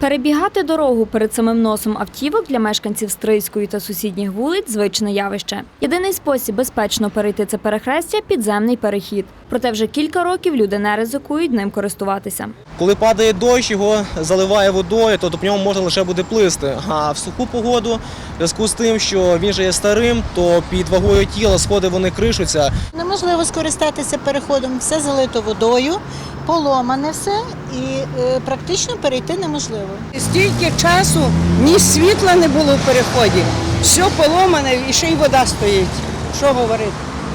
Перебігати дорогу перед самим носом автівок для мешканців Стрийської та сусідніх вулиць звичне явище. Єдиний спосіб безпечно перейти це перехрестя підземний перехід. Проте вже кілька років люди не ризикують ним користуватися. Коли падає дощ, його заливає водою, то по ньому можна лише буде плисти. А в суху погоду, в зв'язку з тим, що він же є старим, то під вагою тіла сходи вони кришуться. Неможливо скористатися переходом, все залито водою, поломане все і е, практично перейти неможливо. Стільки часу ні світла не було в переході. Все поломане і ще й вода стоїть. Що говорити?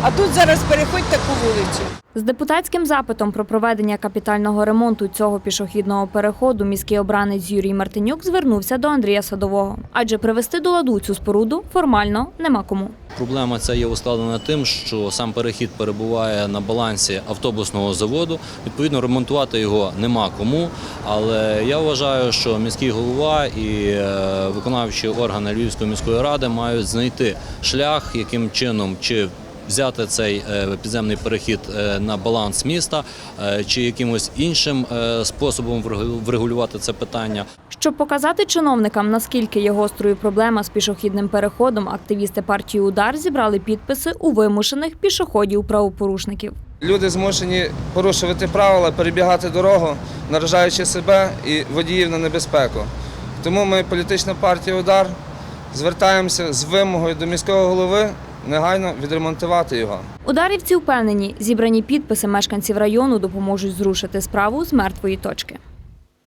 А тут зараз переходь таку вулицю. З депутатським запитом про проведення капітального ремонту цього пішохідного переходу міський обранець Юрій Мартинюк звернувся до Андрія Садового, адже привести до ладу цю споруду формально нема кому. Проблема ця є ускладнена тим, що сам перехід перебуває на балансі автобусного заводу. Відповідно, ремонтувати його нема кому. Але я вважаю, що міський голова і е, виконавчі органи Львівської міської ради мають знайти шлях, яким чином чи взяти цей е, підземний перехід е, на баланс міста, е, чи якимось іншим способом врегу- врегулювати це питання. Щоб показати чиновникам, наскільки є гострою проблема з пішохідним переходом, активісти партії Удар зібрали підписи у вимушених пішоходів-правопорушників. Люди змушені порушувати правила, перебігати дорогу, наражаючи себе і водіїв на небезпеку. Тому ми, політична партія Удар, звертаємося з вимогою до міського голови негайно відремонтувати його. Ударівці впевнені, зібрані підписи мешканців району допоможуть зрушити справу з мертвої точки.